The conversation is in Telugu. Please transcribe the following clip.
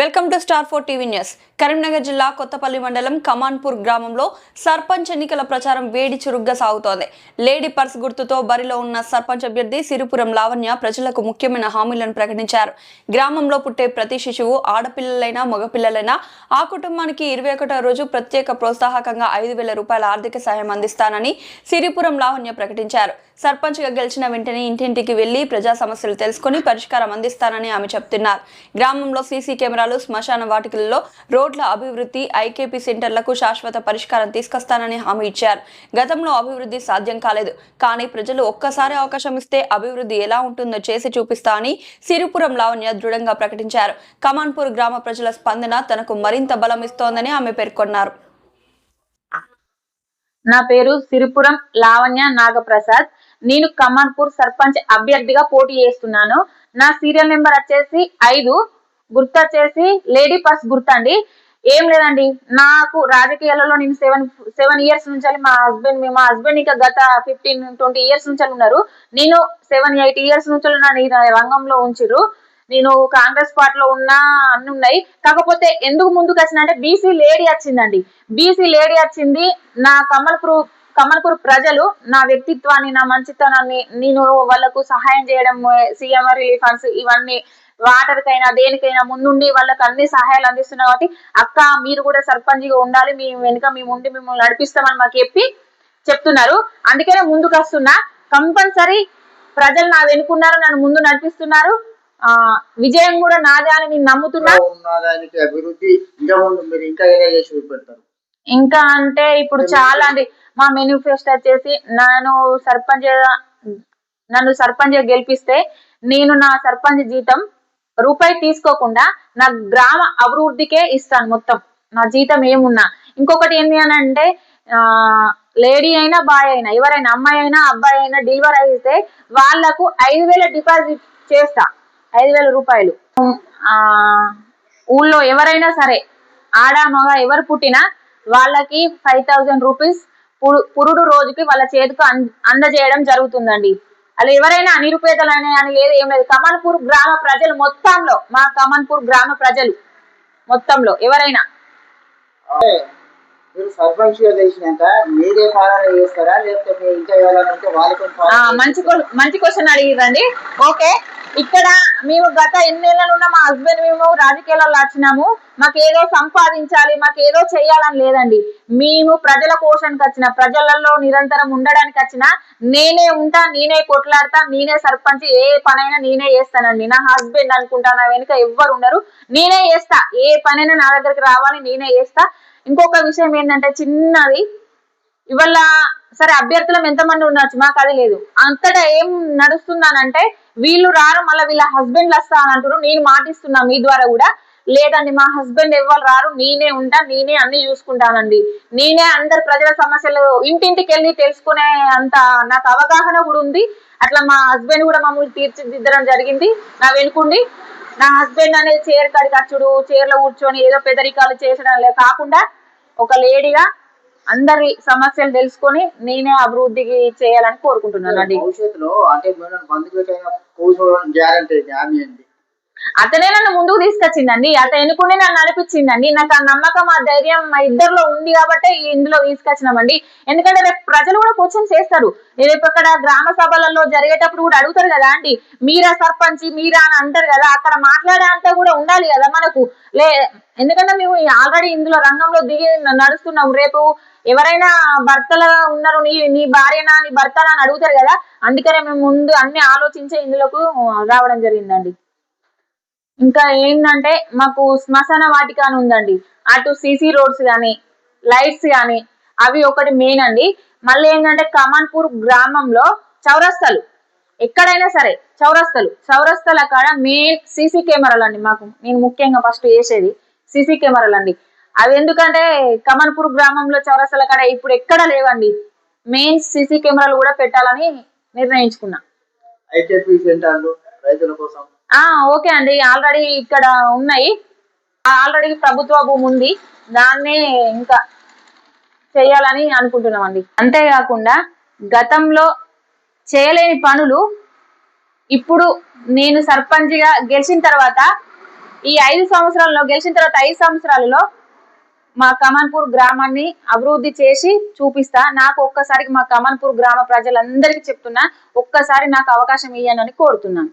Welcome to star four TV news. Karimnagar జిల్లా కొత్తపల్లి మండలం కమాన్పూర్ గ్రామంలో సర్పంచ్ ఎన్నికల ప్రచారం వేడి చురుగ్గా సాగుతోంది. లేడీ పర్స్ గుర్తుతో బరిలో ఉన్న సర్పంచ్ అభ్యర్థి సిరిపురం లావణ్య ప్రజలకు ముఖ్యమైన హామీలను ప్రకటించారు. గ్రామంలో పుట్టే ప్రతి శిశువు ఆడపిల్లలైనా మగపిల్లలైనా ఆ కుటుంబానికి ఇరవై ఒకటో రోజు ప్రత్యేక ప్రోత్సాహకంగా ఐదు వేల రూపాయల ఆర్థిక సాయం అందిస్తానని సిరిపురం లావణ్య ప్రకటించారు. సర్పంచ్గా గెలిచిన వెంటనే ఇంటింటికి వెళ్ళి ప్రజా సమస్యలు తెలుసుకుని పరిష్కారం అందిస్తానని ఆమె చెప్తున్నారు. గ్రామంలో సీసీ కెమెరాలు శ్మశాన వాటికలలో రోడ్ల అభివృద్ధి ఐకేపీ సెంటర్లకు శాశ్వత పరిష్కారం తీసుకొస్తానని హామీ ఇచ్చారు. గతంలో అభివృద్ధి సాధ్యం కాలేదు. కానీ ప్రజలు ఒక్కసారి అవకాశం ఇస్తే అభివృద్ధి ఎలా ఉంటుందో చేసి చూపిస్తా అని సిరిపురం లావణ్య దృఢంగా ప్రకటించారు. కమాన్పూర్ గ్రామ ప్రజల స్పందన తనకు మరింత బలం ఇస్తోందని ఆమె పేర్కొన్నారు. నా పేరు సిరిపురం లావణ్య నాగప్రసాద్. నేను కమాన్పూర్ సర్పంచ్ అభ్యర్థిగా పోటీ చేస్తున్నాను. నా సీరియల్ నెంబర్ వచ్చేసి ఐదు. గుర్తు వచ్చేసి లేడీ పర్స్ గుర్తండి ఏం లేదండి. నాకు రాజకీయాలలో నేను సెవెన్ సెవెన్ ఇయర్స్ నుంచి మా హస్బెండ్ మా హస్బెండ్ ఇంకా గత ఫిఫ్టీన్ ట్వంటీ ఇయర్స్ నుంచి ఉన్నారు. నేను సెవెన్ ఎయిట్ ఇయర్స్ నుంచి నన్ను రంగంలో ఉంచిర్రు. నేను కాంగ్రెస్ పార్టీలో ఉన్నా అన్ని ఉన్నాయి. కాకపోతే ఎందుకు ముందుకు వచ్చిన అంటే బీసీ లేడీ వచ్చిందండి. బీసీ లేడీ వచ్చింది. నా కమల్పూర్ కమల్పూర్ ప్రజలు నా వ్యక్తిత్వాన్ని నా మంచితనాన్ని నేను వాళ్ళకు సహాయం చేయడం సీఎం రిలీఫ్ ఫండ్స్ ఇవన్నీ వాటర్కైనా దేనికైనా ముందుండి వాళ్ళకి అన్ని సహాయాలు అందిస్తున్నా కాబట్టి అక్క మీరు కూడా సర్పంచ్గా ఉండాలి. మీ వెనుక మేము ఉండి మిమ్మల్ని నడిపిస్తామని మాకు చెప్పి చెప్తున్నారు. అందుకనే ముందుకు వస్తున్నా. కంపల్సరీ ప్రజలు నా వెనుకున్నారు నన్ను ముందు నడిపిస్తున్నారు. ఆ విజయం కూడా నాదే అని నేను నమ్ముతున్నా. ఉన్నదానికి అభివృద్ధి ఇంకా ముందు మీరు ఇంకా ఏదో చేసి చూపెడతారు? ఇంకా అంటే ఇప్పుడు చాలా అండి మా మేనిఫెస్టో వచ్చేసి నన్ను సర్పంచ్ నన్ను సర్పంచ్ గెలిపిస్తే నేను నా సర్పంచ్ జీతం రూపాయి తీసుకోకుండా నా గ్రామ అభివృద్ధికే ఇస్తాను మొత్తం. నా జీతం ఏమున్నా. ఇంకొకటి ఏంటి అని అంటే ఆ లేడీ అయినా బాయ్ అయినా ఎవరైనా అమ్మాయి అయినా అబ్బాయి అయినా డెలివరీ అయితే వాళ్ళకు ఐదు వేల డిపాజిట్ చేస్తా. ఐదు వేల రూపాయలు. ఆ ఊళ్ళో ఎవరైనా సరే ఆడ మగ ఎవరు పుట్టినా వాళ్ళకి ఫైవ్ థౌజండ్ రూపీస్ పురుడు రోజుకి వాళ్ళ చేతికి అందజేయడం జరుగుతుందండి. అలా ఎవరైనా నిరుపేదలని అని లేదు ఏం లేదు. కమన్పూర్ గ్రామ ప్రజలు మొత్తంలో మా కమన్పూర్ గ్రామ ప్రజలు మొత్తంలో ఎవరైనా. సర్పంచ్ మీరే చేస్తారా? లేకపోతే మంచి మంచి క్వశ్చన్ అడిగిరండి ఓకే. ఇక్కడ మేము గత ఎన్నేళ్ళ మా హస్బెండ్ మేము రాజకీయాలలో వచ్చినాము మాకు ఏదో సంపాదించాలి మాకు ఏదో చేయాలని లేదండి. మేము ప్రజల కోశానికి వచ్చిన ప్రజలలో నిరంతరం ఉండడానికి వచ్చిన నేనే ఉంటా నేనే కొట్లాడతా నేనే సర్పంచ్ ఏ పనైనా నేనే చేస్తానండి. నా హస్బెండ్ అనుకుంటా నా వెనుక ఎవ్వరు ఉండరు. నేనే చేస్తా. ఏ పనైనా నా దగ్గరికి రావాలి నేనే చేస్తా. ఇంకొక విషయం ఏంటంటే చిన్నది. ఇవాళ సరే అభ్యర్థులం ఎంతమంది ఉండొచ్చు మాకు అది లేదు. అంతటా ఏం నడుస్తుందనంటే వీళ్ళు రారు మళ్ళీ వీళ్ళ హస్బెండ్లు వస్తా అని అంటారు నేను మాటిస్తున్నా మీ ద్వారా కూడా. లేదండి మా హస్బెండ్ ఎవరు రారు. నేనే ఉంటా నేనే అన్ని చూసుకుంటానండి. నేనే అందరు ప్రజల సమస్యలు ఇంటింటికి వెళ్ళి తెలుసుకునే అంత నాకు అవగాహన కూడా ఉంది. అట్లా మా హస్బెండ్ కూడా మమ్మల్ని తీర్చిదిద్దడం జరిగింది. నా వెనుకుండి నా హస్బెండ్ అనేది చైర్ కాడికి వచ్చుడు చైర్లో కూర్చొని ఏదో పెదరికాలు చేసడం కాకుండా ఒక లేడీగా అందరి సమస్యలు తెలుసుకొని నేనే అభివృద్ధికి చేయాలని కోరుకుంటున్నాను అండి. భవిష్యత్తులో అంటే కూర్చోవడం గ్యారంటీ హామీ అండి. అతనే నన్ను ముందుకు తీసుకొచ్చిందండి. అతను ఎన్నుకుని నన్ను నడిపించిందండి. నాకు ఆ నమ్మకం ఆ ధైర్యం మా ఇద్దరులో ఉంది కాబట్టి ఇందులో తీసుకొచ్చినామండి. ఎందుకంటే రేపు ప్రజలు కూడా క్వశ్చన్ చేస్తారు రేపు అక్కడ గ్రామ సభలలో జరిగేటప్పుడు కూడా అడుగుతారు కదా అండి. మీరా సర్పంచ్ మీరా అని అంటారు కదా. అక్కడ మాట్లాడే అంతా కూడా ఉండాలి కదా మనకు. లే ఎందుకంటే మేము ఆల్రెడీ ఇందులో రంగంలో దిగి నడుస్తున్నాం. రేపు ఎవరైనా భర్తలు ఉన్నారు నీ నీ భార్యనా నీ భర్తనా అని అడుగుతారు కదా. అందుకనే మేము ముందు అన్ని ఆలోచించే ఇందులోకి రావడం జరిగిందండి. ఇంకా ఏంటంటే మాకు శ్మశాన వాటిక అని ఉందండి. అటు సీసీ రోడ్స్ కానీ లైట్స్ కానీ అవి ఒకటి మెయిన్ అండి. మళ్ళీ ఏంటంటే కమాన్పూర్ గ్రామంలో చౌరస్తలు. ఎక్కడైనా సరే చౌరస్తలు. చౌరస్తల కాడ మెయిన్ సీసీ కెమెరాలు అండి మాకు. నేను ముఖ్యంగా ఫస్ట్ వేసేది సీసీ కెమెరాలు అండి. అవి ఎందుకంటే కమన్పూర్ గ్రామంలో చౌరస్తల కాడ ఇప్పుడు ఎక్కడ లేవండి. మెయిన్ సీసీ కెమెరాలు కూడా పెట్టాలని నిర్ణయించుకున్నా. సెంటర్లు రైతుల కోసం ఆ ఓకే అండి. ఆల్రెడీ ఇక్కడ ఉన్నాయి. ఆల్రెడీ ప్రభుత్వ భూమి ఉంది. దాన్నే ఇంకా చేయాలని అనుకుంటున్నాం అండి అంతేకాకుండా గతంలో చేయలేని పనులు ఇప్పుడు నేను సర్పంచ్గా గెలిచిన తర్వాత ఈ ఐదు సంవత్సరాల్లో గెలిచిన తర్వాత ఐదు సంవత్సరాలలో మా కమన్పూర్ గ్రామాన్ని అభివృద్ధి చేసి చూపిస్తా. నాకు ఒక్కసారికి మా కమన్పూర్ గ్రామ ప్రజలందరికీ చెప్తున్నా. ఒక్కసారి నాకు అవకాశం ఇవ్వనని కోరుతున్నాను.